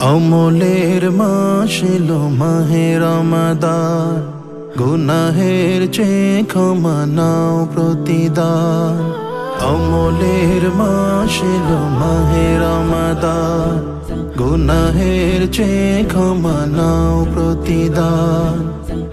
অমলের মাস এলো মাহে রমাদান। গুনাহের চেয়ে ক্ষমা নাও অমলের মাস এলো মাহে রমাদান। গুনাহের চেয়ে ক্ষমা নাও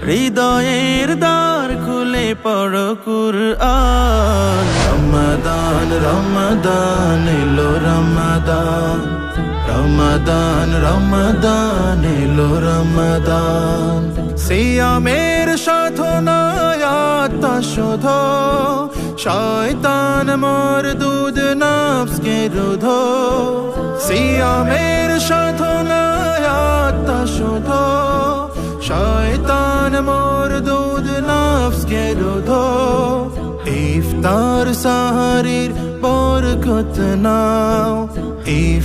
হৃদয়ের দ্বার খুলে পড়ো কুরআন। রমাদান রমাদান, এলো রমাদান। রমাদান রমাদান, এলো রমাদান। সিয়ামের সাধনায় আত্মা শোধ শয়তান মোর দুধ নাফসকে রোধ। সিয়ামের সাধনায় আত্মা শোধ শয়তান মোর দুধ নাফসকে রোধ। ইফতার সাহারির বরকত নাও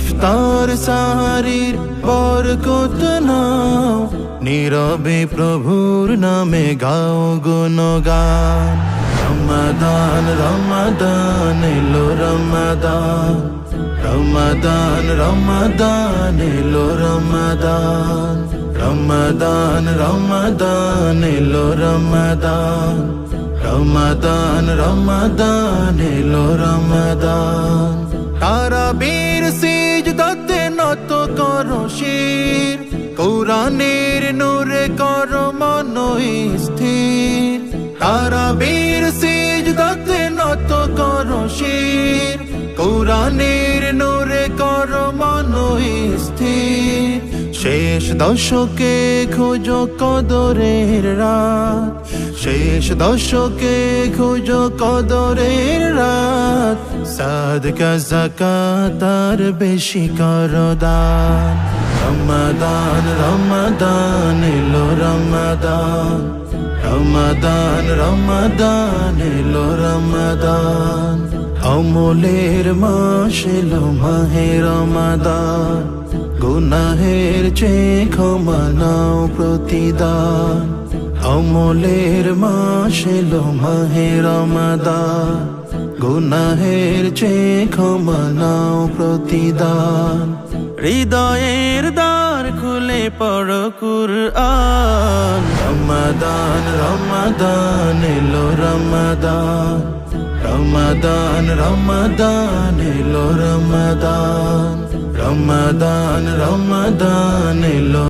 ইফতার সাহারির বরকত নাও নীরবে প্রভুর নামে গাও গুণগান। রমাদান রমাদান, এলো রমাদান। রমাদান রমাদান, এলো রমাদান। রমাদান রমাদান, এলো রমাদান। রমাদান রমাদান, এলো রমাদান। তারা শির। কোরআনের নূরে করো মন স্থির তারা বীর সিজ দতে নত করো শির। কোরআনের নূরে করো মন স্থির শেষ দশকে খোঁজো কদরের রাত। শেষ দশকে খোঁজো কদরের রাত। সাদকা জাকাত বেশি করো দান রমাদান রমাদান, এলো রমাদান। রমাদান রমাদান, এলো রমাদান। অমলের মাস এলো মাহে রমাদান। গুনাহের চেয়ে ক্ষমা নাও প্রতিদান। অমলের মাস এলো মাহে রমাদান। গুনাহের চেয়ে ক্ষমা নাও প্রতিদান। হৃদয়ের দ্বার খুলে পড়ো কুরআন। রমাদান রমাদান, এলো রমাদান। রমাদান রমাদান, এলো রমাদান। রমাদান রমাদান, এলো